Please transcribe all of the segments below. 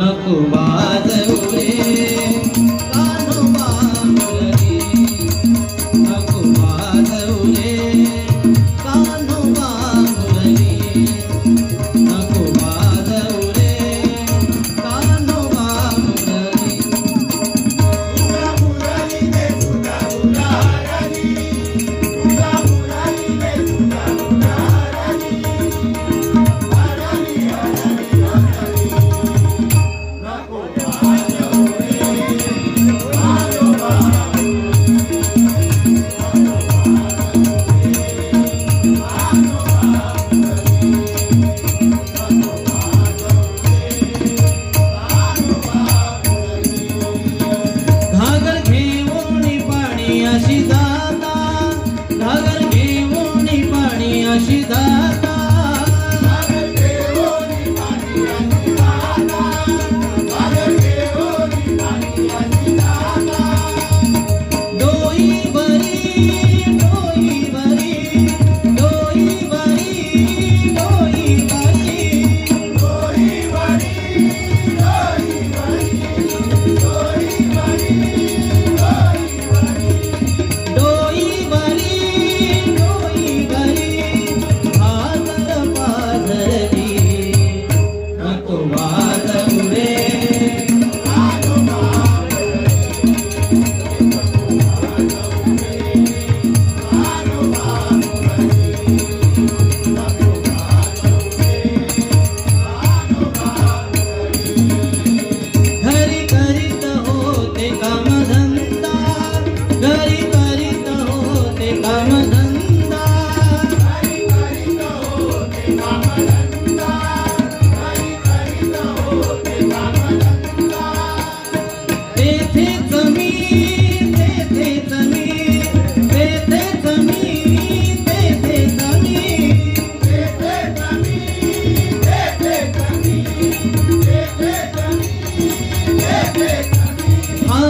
नको वाजवू रे कानोबा मुलगी नको वाजवू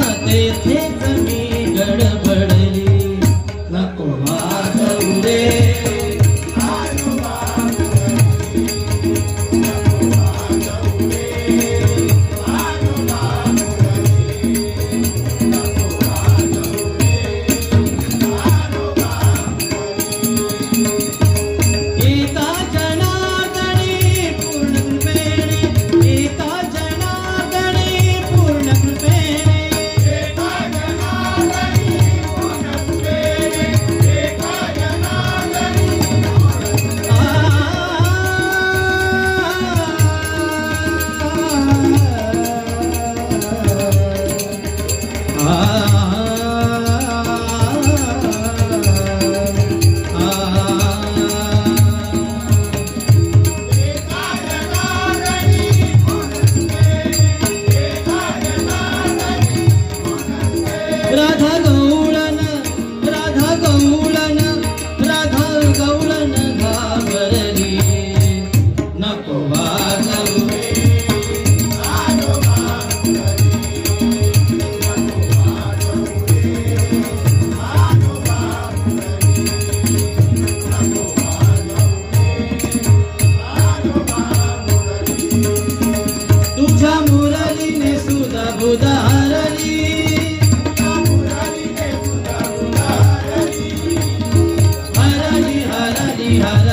आते थे हरणी हरणी हर